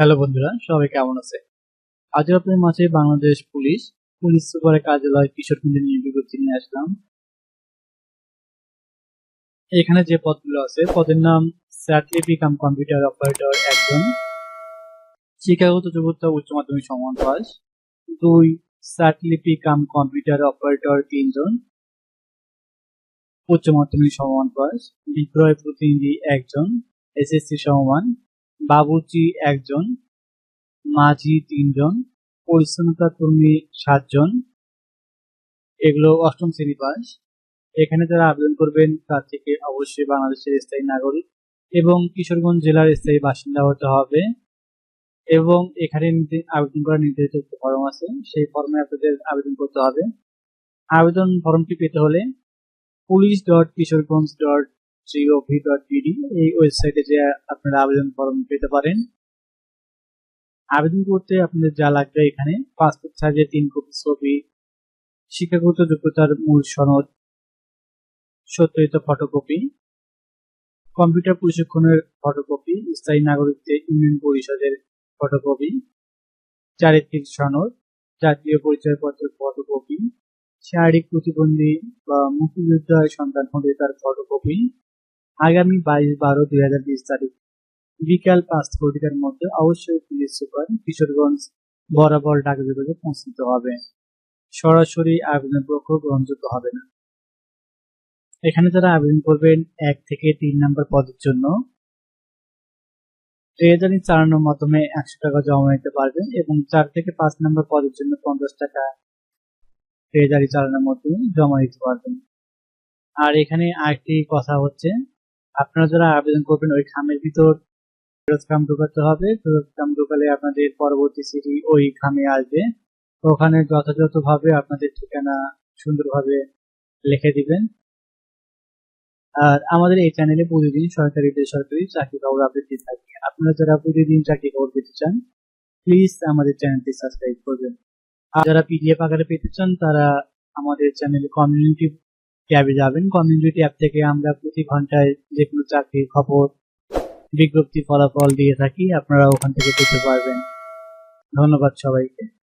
Hello বন্ধুরা, সবাই কেমন আছে? আজ আপনার মাঝে বাংলাদেশ পুলিশ পুলিশ সুপারের কার্যালয় কিশোরগঞ্জে নিয়ে বিজ্ঞপ্তি নিয়ে আসলাম। এখানে যে পদগুলো আছে, পদের নাম স্যাটলিপি কাম কম্পিউটার অপারেটর একজন, শিক্ষাগত যোগ্যতা উচ্চ মাধ্যমিক সমান পাস দুই স্যাটলিপি কাম কম্পিউটার অপারেটর তিনজন, উচ্চ মাধ্যমিক সমান পাস বিক্রয় প্রতিনিধি একজন, এসএসসি সমমান বাবুর্চি একজন, মাঝি তিনজন পরিচ্ছন্নতা কর্মী সাতজন। এগুলো অষ্টম শ্রেণি পাস। এখানে যারা আবেদন করবেন, তার থেকে অবশ্যই বাংলাদেশের স্থায়ী নাগরিক এবং কিশোরগঞ্জ জেলার স্থায়ী বাসিন্দা হতে হবে। এবং এখানে আবেদন করার নির্ধারিত ফর্ম আছে, সেই ফর্মে আপনাদের আবেদন করতে হবে। আবেদন ফর্মটি পেতে হলে police dot Kishoreganj dot G O ওয়েবসাইটে যে আপনারা আবেদন ফর্ম পেতে পারেন। আবেদন করতে আপনাদের যা লাগবে এখানে পাসপোর্ট সাইজের তিন কপি ছবি, শিক্ষাগত যোগ্যতার মূল সনদ, সত্যায়িত ফটোকপি কম্পিউটার প্রশিক্ষণের ফটোকপি স্থায়ী নাগরিকদের ইউনিয়ন পরিষদের ফটোকপি চারিত্রিক সনদ, জাতীয় পরিচয়পত্রের ফটোকপি শারীরিক প্রতিবন্ধী বা মুক্তিযোদ্ধার সন্তান হলে তার ফটোকপি আগামী বাইশ বারো দুই হাজার বিশ তারিখ বিকাল পাঁচ ঘটিকার মধ্যে অবশ্যই পুলিশ সুপার কিশোরগঞ্জ বরাবর ঢাকা বিভাগে পৌঁছতে হবে। সরাসরি আবেদন পক্ষ গ্রহণযোগ্য হবে না। এখানে যারা আবেদন করবেন, এক থেকে তিন নম্বর পদের জন্য ট্রেজারি চালানোর মাধ্যমে একশো টাকা জমা নিতে পারবেন এবং চার থেকে পাঁচ নম্বর পদের জন্য পঞ্চাশ টাকা ট্রেজারি চালানোর মাধ্যমে জমা দিতে পারবেন। আর এখানে আরেকটি কথা হচ্ছে আপনারা যারা আবেদন করবেন, ওই খামের ভিতর ফেরত খাম ঢোকাতে হবে। ফেরত খাম ঢোকালে আপনাদের পরবর্তী সিটি ওই খামে আসবে। ওখানে যথাযথভাবে আপনাদের ঠিকানা সুন্দরভাবে লিখে দিবেন। আর আমাদের এই চ্যানেলে প্রতিদিন সরকারি বেসরকারি চাকরি খবর আপডেট দিয়ে থাকি। আপনারা যারা প্রতিদিন চাকরি খবর পেতে চান প্লিজ আমাদের চ্যানেলটি সাবস্ক্রাইব করবেন। আর যারা পিডিএফ আকারে পেতে চান, তারা আমাদের চ্যানেলে কমিউনিটি ট্যাবে যাবেন। কমিউনিটি ট্যাব থেকে আমরা প্রতি ঘন্টায় যে কোনো চাকরির খবর, বিজ্ঞপ্তি, ফলাফল দিয়ে থাকি। আপনারা ওখান থেকে পেতে পারবেন। ধন্যবাদ সবাইকে।